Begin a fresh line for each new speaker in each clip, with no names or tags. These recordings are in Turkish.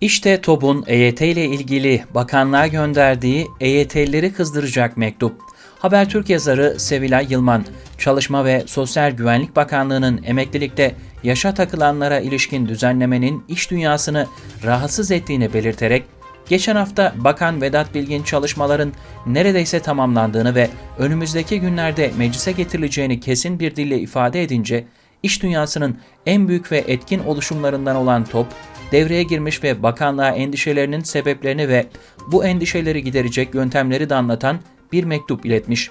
İşte TOB'un EYT ile ilgili bakanlığa gönderdiği EYT'lileri kızdıracak mektup. Habertürk yazarı Sevilay Yılman, Çalışma ve Sosyal Güvenlik Bakanlığı'nın emeklilikte yaşa takılanlara ilişkin düzenlemenin iş dünyasını rahatsız ettiğini belirterek, geçen hafta Bakan Vedat Bilgin çalışmaların neredeyse tamamlandığını ve önümüzdeki günlerde meclise getirileceğini kesin bir dille ifade edince, iş dünyasının en büyük ve etkin oluşumlarından olan TOP, devreye girmiş ve bakanlığa endişelerinin sebeplerini ve bu endişeleri giderecek yöntemleri de anlatan bir mektup iletmiş.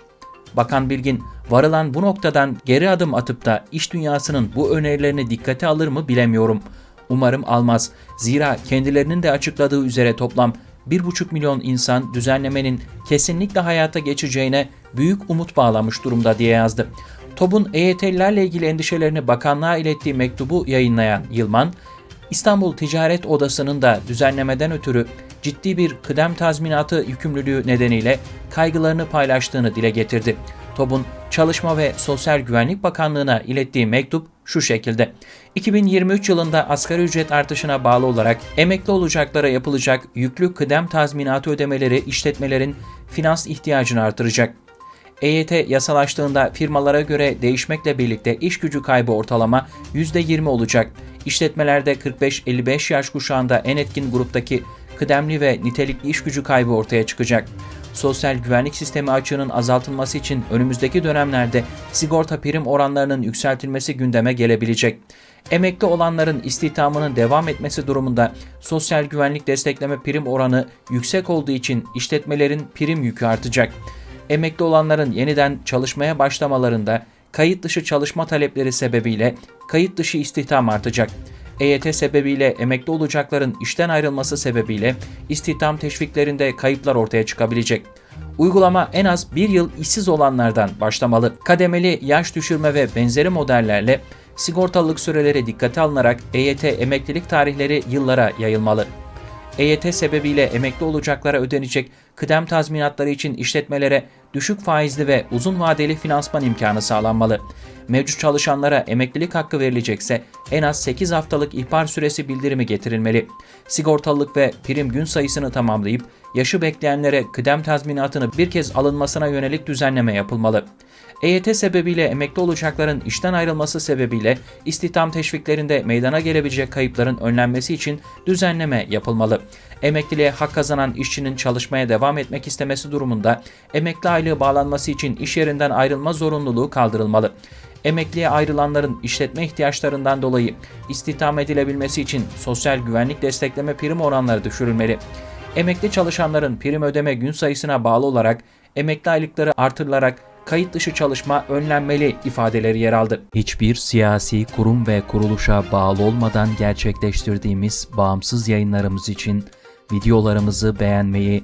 Bakan Bilgin, varılan bu noktadan geri adım atıp da iş dünyasının bu önerilerini dikkate alır mı bilemiyorum. Umarım almaz. Zira kendilerinin de açıkladığı üzere toplam 1,5 milyon insan düzenlemenin kesinlikle hayata geçeceğine büyük umut bağlamış durumda diye yazdı. TOB'un EYT'lilerle ilgili endişelerini bakanlığa ilettiği mektubu yayınlayan Yılman, İstanbul Ticaret Odası'nın da düzenlemeden ötürü ciddi bir kıdem tazminatı yükümlülüğü nedeniyle kaygılarını paylaştığını dile getirdi. TOB'un Çalışma ve Sosyal Güvenlik Bakanlığı'na ilettiği mektup şu şekilde. 2023 yılında asgari ücret artışına bağlı olarak emekli olacaklara yapılacak yüklü kıdem tazminatı ödemeleri işletmelerin finans ihtiyacını artıracak. EYT yasalaştığında firmalara göre değişmekle birlikte iş gücü kaybı ortalama %20 olacak. İşletmelerde 45-55 yaş kuşağında en etkin gruptaki kıdemli ve nitelikli iş gücü kaybı ortaya çıkacak. Sosyal güvenlik sistemi açığının azaltılması için önümüzdeki dönemlerde sigorta prim oranlarının yükseltilmesi gündeme gelebilecek. Emekli olanların istihdamının devam etmesi durumunda sosyal güvenlik destekleme prim oranı yüksek olduğu için işletmelerin prim yükü artacak emekli olanların yeniden çalışmaya başlamalarında kayıt dışı çalışma talepleri sebebiyle kayıt dışı istihdam artacak. EYT sebebiyle emekli olacakların işten ayrılması sebebiyle istihdam teşviklerinde kayıplar ortaya çıkabilecek. Uygulama en az bir yıl işsiz olanlardan başlamalı. Kademeli yaş düşürme ve benzeri modellerle sigortalılık süreleri dikkate alınarak EYT emeklilik tarihleri yıllara yayılmalı. EYT sebebiyle emekli olacaklara ödenecek kıdem tazminatları için işletmelere düşük faizli ve uzun vadeli finansman imkanı sağlanmalı. Mevcut çalışanlara emeklilik hakkı verilecekse en az 8 haftalık ihbar süresi bildirimi getirilmeli. Sigortalılık ve prim gün sayısını tamamlayıp yaşı bekleyenlere kıdem tazminatını bir kez alınmasına yönelik düzenleme yapılmalı. EYT sebebiyle emekli olacakların işten ayrılması sebebiyle istihdam teşviklerinde meydana gelebilecek kayıpların önlenmesi için düzenleme yapılmalı. Emekliliğe hak kazanan işçinin çalışmaya devam etmek istemesi durumunda emekli aylığı bağlanması için iş yerinden ayrılma zorunluluğu kaldırılmalı. Emekliye ayrılanların işletme ihtiyaçlarından dolayı istihdam edilebilmesi için sosyal güvenlik destekleme prim oranları düşürülmeli. Emekli çalışanların prim ödeme gün sayısına bağlı olarak emekli aylıkları artırılarak kayıt dışı çalışma önlenmeli ifadeleri yer aldı. Hiçbir siyasi kurum ve kuruluşa bağlı olmadan gerçekleştirdiğimiz bağımsız yayınlarımız için videolarımızı beğenmeyi,